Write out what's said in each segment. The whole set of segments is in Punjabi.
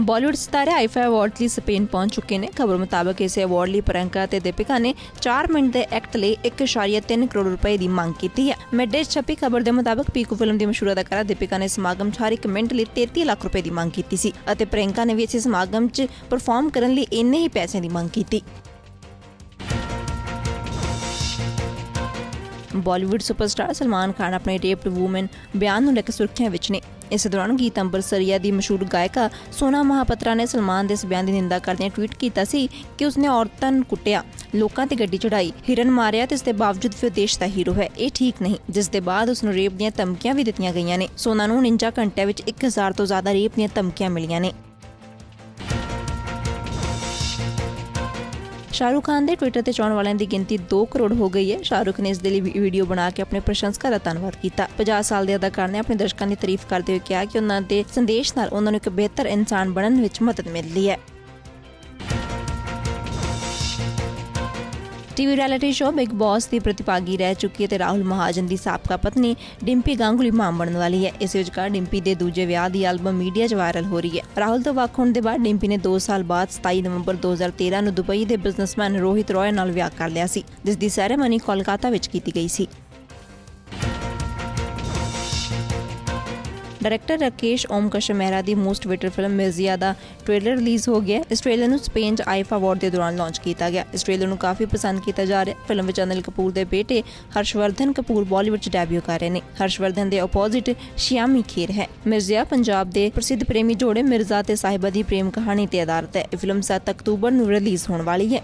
ਬਾਲੀਵੁੱਡ ਸਿਤਾਰੇ ਆਈਫਾ ਅਵਾਰਡ ਲਈ ਸਪੇਨ ਪਹੁੰਚ ਚੁੱਕੇ ਨੇ। ਖਬਰ ਮੁਤਾਬਕ ਇਸ ਅਵਾਰਡ ਲਈ ਪ੍ਰਿਯੰਕਾ ਤੇ ਦੀਪਿਕਾ ਨੇ 4 ਮਿੰਟ ਦੇ ਐਕਟ ਲਈ 1.3 ਕਰੋੜ ਰੁਪਏ ਦੀ ਮੰਗ ਕੀਤੀ ਹੈ। ਮਿਡਡੇ ਛਪੀ ਖਬਰ ਦੇ ਮੁਤਾਬਕ ਪੀਕੂ ਫਿਲਮ ਦੀ ਮਸ਼ਹੂਰ ਅਦਾਕਾਰਾ ਦੀਪਿਕਾ ਨੇ ਸਮਾਗਮ 'ਚ ਹਰ ਇੱਕ ਮਿੰਟ ਲਈ 33 ਲੱਖ ਰੁਪਏ ਦੀ ਮੰਗ ਕੀਤੀ ਸੀ ਅਤੇ ਪ੍ਰਿਯੰਕਾ ਨੇ ਵੀ ਇਸ ਸਮਾਗਮ 'ਚ ਪਰਫਾਰਮ ਕਰਨ ਲਈ ਇੰਨੇ ਹੀ ਪੈਸਿਆਂ ਦੀ ਮੰਗ ਕੀਤੀ। ਬਾਲੀਵੁੱਡ ਸੁਪਰਸਟਾਰ ਸਲਮਾਨ ਖਾਨ ਆਪਣੇ ਰੇਪਡ ਵੂਮਨ ਬਿਆਨ ਨੂੰ ਲੈ ਕੇ ਸੁਰਖੀਆਂ ਵਿੱਚ ਨੇ। ਇਸ ਦੌਰਾਨ ਗੀਤ ਅੰਬਰਸਰੀਆ ਦੀ ਮਸ਼ਹੂਰ ਗਾਇਕਾ ਸੋਨਾ ਮਹਾਪਤਰਾ ਨੇ ਸਲਮਾਨ ਦੇ ਇਸ ਬਿਆਨ ਦੀ ਨਿੰਦਾ ਕਰਦਿਆਂ ਟਵੀਟ ਕੀਤਾ ਸੀ ਕਿ ਉਸਨੇ ਔਰਤਾਂ ਨੂੰ ਕੁੱਟਿਆ, ਲੋਕਾਂ ਤੇ ਗੱਡੀ ਚੜਾਈ ਹਿਰਨ ਮਾਰਿਆ ਤੇ ਇਸ ਦੇ ਬਾਵਜੂਦ ਵੀ ਉਹ ਦੇਸ਼ ਦਾ ਹੀਰੋ ਹੈ। ਇਹ ਠੀਕ ਨਹੀਂ, ਜਿਸ ਦੇ ਬਾਅਦ ਉਸ ਨੂੰ ਰੇਪ ਦੀਆਂ ਧਮਕੀਆਂ ਵੀ ਦਿੱਤੀਆਂ ਗਈਆਂ ਨੇ। ਸੋਨਾ ਨੂੰ 49 ਘੰਟਿਆਂ ਵਿੱਚ 1000 ਤੋਂ ਜ਼ਿਆਦਾ ਰੇਪ ਦੀਆਂ ਧਮਕੀਆਂ ਮਿਲੀਆਂ ਨੇ। ਸ਼ਾਹਰੁਖ ਖਾਨ ਦੇ ਟਵਿੱਟਰ ਤੇ ਚਾਹਣ ਵਾਲਿਆਂ ਦੀ ਗਿਣਤੀ 2 ਕਰੋੜ ਹੋ ਗਈ ਹੈ। ਸ਼ਾਹਰੁਖ ਨੇ ਇਸ ਦੇ ਲਈ ਵੀਡੀਓ ਬਣਾ ਕੇ ਆਪਣੇ ਪ੍ਰਸ਼ੰਸਕਾਂ ਦਾ ਧੰਨਵਾਦ ਕੀਤਾ। 50 ਸਾਲ ਦੇ ਅਦਾਕਾਰ ਨੇ ਆਪਣੇ ਦਰਸ਼ਕਾਂ ਦੀ ਤਾਰੀਫ ਕਰਦੇ ਹੋਏ ਕਿਹਾ ਕਿ ਉਹਨਾਂ ਦੇ ਸੰਦੇਸ਼ ਨਾਲ ਉਹਨਾਂ ਨੂੰ ਇੱਕ ਬਿਹਤਰ ਇਨਸਾਨ ਬਣਨ ਵਿੱਚ ਮਦਦ ਮਿਲਦੀ ਹੈ। TV reality show Bigg Boss ਦੀ ਪ੍ਰਤੀਭਾਗੀ ਰਹਿ ਚੁੱਕੀ ਹੈ ਤੇ ਰਾਹੁਲ ਮਹਾਜਨ ਦੀ ਸਾਬਕਾ ਪਤਨੀ ਡਿੰਪੀ ਗਾਂਗੁਲੀ ਮਾਂ ਬਣਨ ਵਾਲੀ ਹੈ। ਇਸ ਵਿਚਕਾਰ ਡਿੰਪੀ ਦੇ ਦੂਜੇ ਵਿਆਹ ਦੀ ਐਲਬਮ ਮੀਡੀਆ 'ਚ ਵਾਇਰਲ ਹੋ ਰਹੀ ਹੈ। ਰਾਹੁਲ ਤੋਂ ਵੱਖ ਹੋਣ ਦੇ ਬਾਅਦ ਡਿੰਪੀ ਨੇ 2 ਸਾਲ ਬਾਅਦ 27 ਨਵੰਬਰ 2013 ਨੂੰ ਦੁਬਈ ਦੇ ਬਿਜ਼ਨਸਮੈਨ ਰੋਹਿਤ ਰੋਏ ਨਾਲ ਵਿਆਹ ਕਰ ਲਿਆ ਸੀ, ਜਿਸ ਦੀ ਸੈਰੇਮਨੀ ਕੋਲਕਾਤਾ ਵਿੱਚ ਕੀਤੀ ਗਈ ਸੀ। ਡਾਇਰੈਕਟਰ ਰਾਕੇਸ਼ ਓਮ ਕਸ਼ਮ ਮਹਿਰਾ ਦੀ ਮੋਸਟ ਵੇਟਡ ਫਿਲਮ ਮਿਰਜ਼ੀਆ ਦਾ ਟ੍ਰੇਲਰ ਰਿਲੀਜ਼ ਹੋ ਗਿਆ ਇਸ ਟ੍ਰੇਲਰ ਨੂੰ ਸਪੇਨ 'ਚ ਆਈਫਾ ਅਵਾਰਡ ਦੇ ਦੌਰਾਨ ਲਾਂਚ ਕੀਤਾ ਗਿਆ ਇਸ ਟ੍ਰੇਲਰ ਨੂੰ ਕਾਫੀ ਪਸੰਦ ਕੀਤਾ ਜਾ ਰਿਹਾ ਫਿਲਮ ਵਿੱਚ ਅਨਿਲ ਕਪੂਰ ਦੇ ਬੇਟੇ ਹਰਸ਼ਵਰਧਨ ਕਪੂਰ ਬਾਲੀਵੁੱਡ 'ਚ ਡੈਬਿਊ ਕਰ ਰਹੇ ਨੇ। ਹਰਸ਼ਵਰਧਨ ਦੇ ਆਪੋਜ਼ਿਟ ਸ਼ਿਆਮੀ ਖੇਰ ਹੈ। ਮਿਰਜ਼ੀਆ ਪੰਜਾਬ ਦੇ ਪ੍ਰਸਿੱਧ ਪ੍ਰੇਮੀ ਜੋੜੇ ਮਿਰਜ਼ਾ ਤੇ ਸਾਹਿਬਾ ਦੀ ਪ੍ਰੇਮ ਕਹਾਣੀ ਤੇ ਆਧਾਰਿਤ ਹੈ। ਇਹ ਫਿਲਮ 7 ਅਕਤੂਬਰ ਨੂੰ ਰਿਲੀਜ਼ ਹੋਣ ਵਾਲੀ ਹੈ।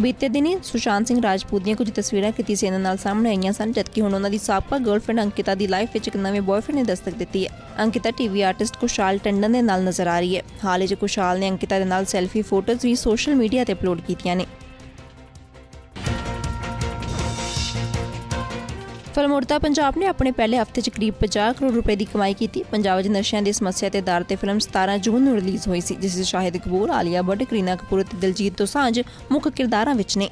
ਬੀਤੇ ਦਿਨੀ ਸੁਸ਼ਾਂਤ ਸਿੰਘ ਰਾਜਪੂਤ ਦੀਆਂ ਕੁਝ ਤਸਵੀਰਾਂ ਕੀਤੀ ਸੇਨਾ ਨਾਲ ਸਾਹਮਣੇ ਆਈਆਂ ਸਨ, ਜਦਕਿ ਹੁਣ ਉਹਨਾਂ ਦੀ ਸਾਬਕਾ ਗਰਲਫ੍ਰੈਂਡ ਅੰਕਿਤਾ ਦੀ ਲਾਈਫ ਵਿੱਚ ਇੱਕ ਨਵੇਂ ਬॉयਫ੍ਰੈਂਡ ਨੇ ਦਸਤਕ ਦਿੱਤੀ ਹੈ। ਅੰਕਿਤਾ ਟੀਵੀ ਆਰਟਿਸਟ ਕੁਸ਼ਾਲ ਟੰਡਨ ਦੇ ਨਾਲ ਨਜ਼ਰ ਆ ਰਹੀ ਹੈ। ਹਾਲ ਹੀ ਕੁਸ਼ਾਲ ਨੇ ਅੰਕਿਤਾ ਦੇ ਨਾਲ ਸੈਲਫੀ ਫੋਟੋਜ਼ ਵੀ ਸੋਸ਼ਲ ਮੀਡੀਆ ਤੇ ਅਪਲੋਡ ਕੀਤੀਆਂ ਨੇ। ਫਿਲਮ ਪੰਜਾਬ ਨੇ ਆਪਣੇ ਪਹਿਲੇ ਹਫ਼ਤੇ 'ਚ ਕਰੀਬ 50 ਕਰੋੜ ਰੁਪਏ ਦੀ ਕਮਾਈ ਕੀਤੀ। ਪੰਜਾਬ 'ਚ ਨਸ਼ਿਆਂ ਦੀ ਸਮੱਸਿਆ ਤੇ ਦਰ ਤੇ ਫਿਲਮ 17 ਜੂਨ ਨੂੰ ਰਿਲੀਜ਼ ਹੋਈ ਸੀ, ਜਿਸ ਵਿੱਚ ਸ਼ਾਹਿਦ ਕਪੂਰ, ਆਲੀਆ ਭੱਟ, ਕਰੀਨਾ ਕਪੂਰ ਅਤੇ ਦਿਲਜੀਤ ਦੋਸਾਂਝ ਮੁੱਖ ਕਿਰਦਾਰਾਂ ਵਿੱਚ ਨੇ।